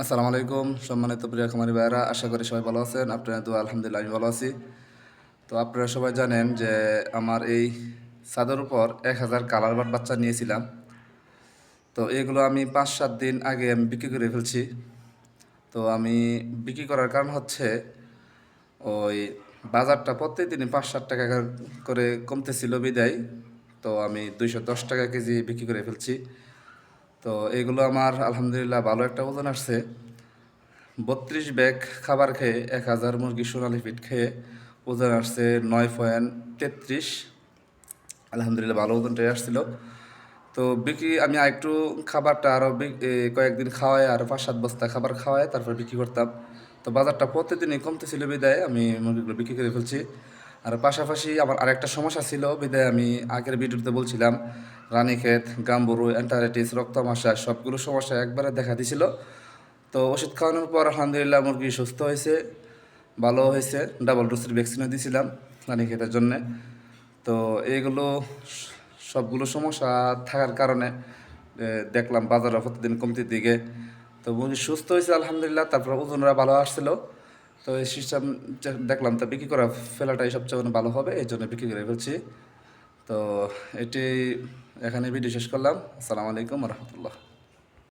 আসসালামু আলাইকুম, সম্মানিত প্রিয় খামারি ভাইরা আশা করি সবাই ভালো আছেন। আপনারা তো আলহামদুলিল্লাহ আমি ভালো আছি। তো আপনারা সবাই জানেন যে আমার এই ছাদের উপর এক হাজার কালার বাট বাচ্চা নিয়েছিলাম। তো এগুলো আমি পাঁচ সাত দিন আগে আমি বিক্রি করে ফেলছি। তো আমি বিক্রি করার কারণ হচ্ছে ওই বাজারটা প্রত্যেক দিনই পাঁচ ষাট টাকা করে কমতেছিল বিদায়। তো আমি দুইশো দশ টাকা কেজি বিক্রি করে ফেলছি। তো এগুলো আমার, আলহামদুলিল্লাহ, ভালো একটা ওজন আসছে। বত্রিশ ব্যাগ খাবার খেয়ে এক হাজার মুরগি সোনালি ফিট খেয়ে ওজন আসছে নয় পয়েন্ট তেত্রিশ। আলহামদুলিল্লাহ, ভালো ওজনটাই আসছিল। তো বিক্রি, আমি আরেকটু খাবারটা আরও কয়েকদিন খাওয়াই, আর পাঁচ সাত বস্তা খাবার খাওয়াই, তারপর বিক্রি করতাম। তো বাজারটা প্রতিদিনই কমতেছিল বিদায়, আমি মুরগিগুলো বিক্রি করে ফেলছি। আর পাশাপাশি আমার আরেকটা সমস্যা ছিল, বিদায় আমি আগের ভিডিওতে বলছিলাম রানীক্ষেত গাম্বুরু অ্যান্টারাইটিস রক্তমাশা সবগুলো সমস্যা একবারে দেখা দিছিল। তো ওষুধ খাওয়ানোর পর আলহামদুলিল্লাহ মুরগি সুস্থ হয়েছে, ভালো হয়েছে ডাবল ডোজের ভ্যাকসিনও দিয়েছিলাম রানীক্ষেতের জন্যে। তো এইগুলো সবগুলো সমস্যা থাকার কারণে দেখলাম বাজারে প্রতিদিন কমতির দিকে। তো মুরগি সুস্থ হয়েছে আলহামদুলিল্লাহ, তারপর ওজনরা ভালো আসছিল। তো এই সিস্টেম দেখলাম তো বিক্রি করা ফেলাটাই সবচেয়ে ভালো হবে, এই জন্য বিক্রি করে ফেলছি। তো এটি এখানে ভিডিও শেষ করলাম। আসসালামু আলাইকুম রহমতুল্লাহ।